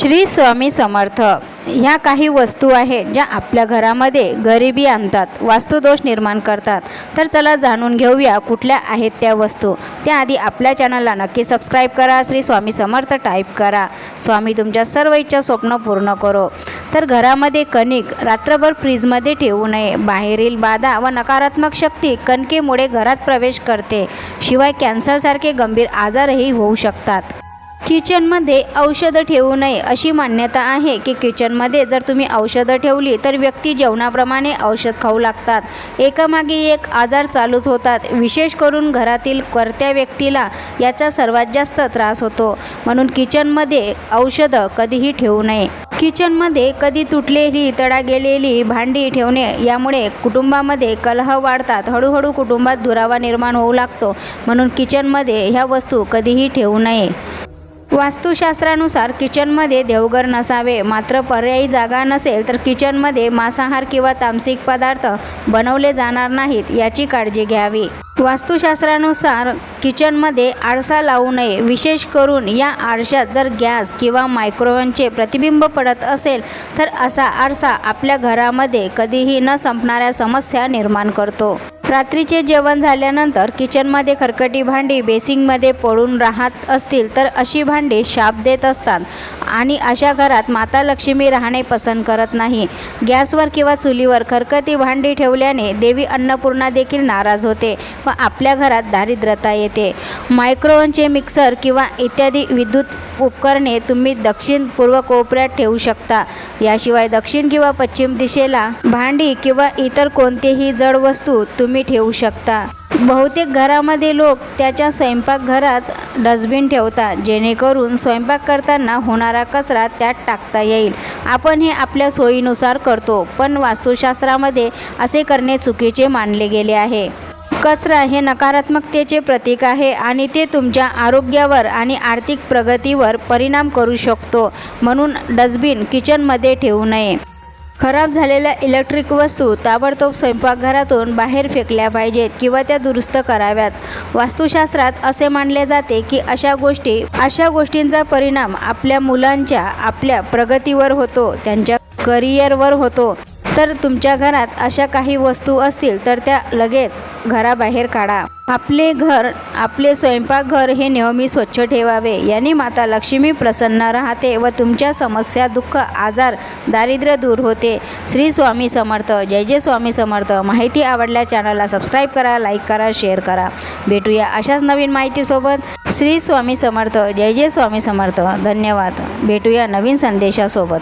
श्री स्वामी समर्थ. ह्या काही वस्तू आहेत ज्या आपल्या घरामध्ये गरिबी आणतात वास्तुदोष निर्माण करतात. तर चला जाणून घेऊया कुठल्या आहेत त्या वस्तू. त्याआधी आपल्या चॅनलला नक्की सबस्क्राईब करा श्री स्वामी समर्थ टाईप करा. स्वामी तुमच्या सर्व इच्छा स्वप्न पूर्ण करो. तर घरामध्ये कणिक रात्रभर फ्रीजमध्ये ठेवू नये. बाहेरील बाधा व नकारात्मक शक्ती कणकेमुळे घरात प्रवेश करते. शिवाय कॅन्सरसारखे गंभीर आजारही होऊ शकतात. किचनमध्ये औषधं ठेवू नये अशी मान्यता आहे की किचनमध्ये जर तुम्ही औषधं ठेवली तर व्यक्ती जेवणाप्रमाणे औषध खाऊ लागतात. एकामागे एक आजार चालूच होतात. विशेष करून घरातील करत्या व्यक्तीला याचा सर्वात जास्त त्रास होतो. म्हणून किचनमध्ये औषधं कधीही ठेवू नये. किचनमध्ये कधी तुटलेली तडा गेलेली भांडी ठेवणे यामुळे कुटुंबामध्ये कलह वाढतात. हळूहळू कुटुंबात दुरावा निर्माण होऊ लागतो. म्हणून किचनमध्ये ह्या वस्तू कधीही ठेवू नये. वास्तुशास्त्रानुसार किचनमध्ये देवघर नसावे. मात्र पर्यायी जागा नसेल तर किचनमध्ये मांसाहार किंवा तामसिक पदार्थ बनवले जाणार नाहीत याची काळजी घ्यावी. वास्तुशास्त्रानुसार किचनमध्ये आरसा लावू नये. विशेष करून या आरशात जर गॅस किंवा मायक्रोवेनचे प्रतिबिंब पडत असेल तर असा आरसा आपल्या घरामध्ये कधीही न संपणाऱ्या समस्या निर्माण करतो. रात्रीचे जेवण झाल्यानंतर किचनमध्ये खरकटी भांडी बेसिंगमध्ये पडून राहत असतील तर अशी भांडी शाप देत असतात. आणि अशा घरात माता लक्ष्मी राहणे पसंत करत नाही. गॅसवर किंवा चुलीवर खरकटी भांडी ठेवल्याने देवी अन्नपूर्णा देखील नाराज होते व आपल्या घरात दारिद्रता येते. मायक्रोवनचे मिक्सर किंवा इत्यादी विद्युत उपकरणे तुम्ही दक्षिण पूर्व कोपऱ्यात ठेवू शकता. याशिवाय दक्षिण किंवा पश्चिम दिशेला भांडी किंवा इतर कोणतेही जड वस्तू तुम्ही तुम्ही ठेवू शकता. बहुतेक घरामध्ये लोक त्याच्या स्वयंपाकघरात डस्टबिन ठेवतात जेणेकरून स्वयंपाक करताना होणारा कचरा त्यात टाकता येईल. आपण हे आपल्या सोयीनुसार करतो पण वास्तुशास्त्रामध्ये असे करणे चुकीचे मानले गेले आहे. कचरा हे नकारात्मकतेचे प्रतीक आहे आणि ते तुमच्या आरोग्यावर आणि आर्थिक प्रगतीवर परिणाम करू शकतो म्हणून डस्टबिन किचनमध्ये ठेवू नये. खराब झालेल्या इलेक्ट्रिक वस्तू ताबडतोब स्वयंपाकघरातून बाहेर फेकल्या पाहिजेत किंवा त्या दुरुस्त कराव्यात. वास्तुशास्त्रात असे मानले जाते की अशा गोष्टी अशा गोष्टींचा परिणाम आपल्या मुलांच्या आपल्या प्रगतीवर होतो त्यांच्या करिअरवर होतो. तर तुमच्या घरात अशा काही वस्तू असतील तर त्या लगेच घराबाहेर काढा. आपले घर आपले स्वयंपाकघर हे नेहमी स्वच्छ ठेवावे. याने माता लक्ष्मी प्रसन्न राहते व तुमच्या समस्या दुःख आजार दारिद्र्य दूर होते. श्री स्वामी समर्थ. जय जय स्वामी समर्थ. माहिती आवडल्या चॅनलला सबस्क्राईब करा लाईक करा शेअर करा. भेटूया अशाच नवीन माहितीसोबत. श्री स्वामी समर्थ. जय जय स्वामी समर्थ. धन्यवाद. भेटूया नवीन संदेशासोबत.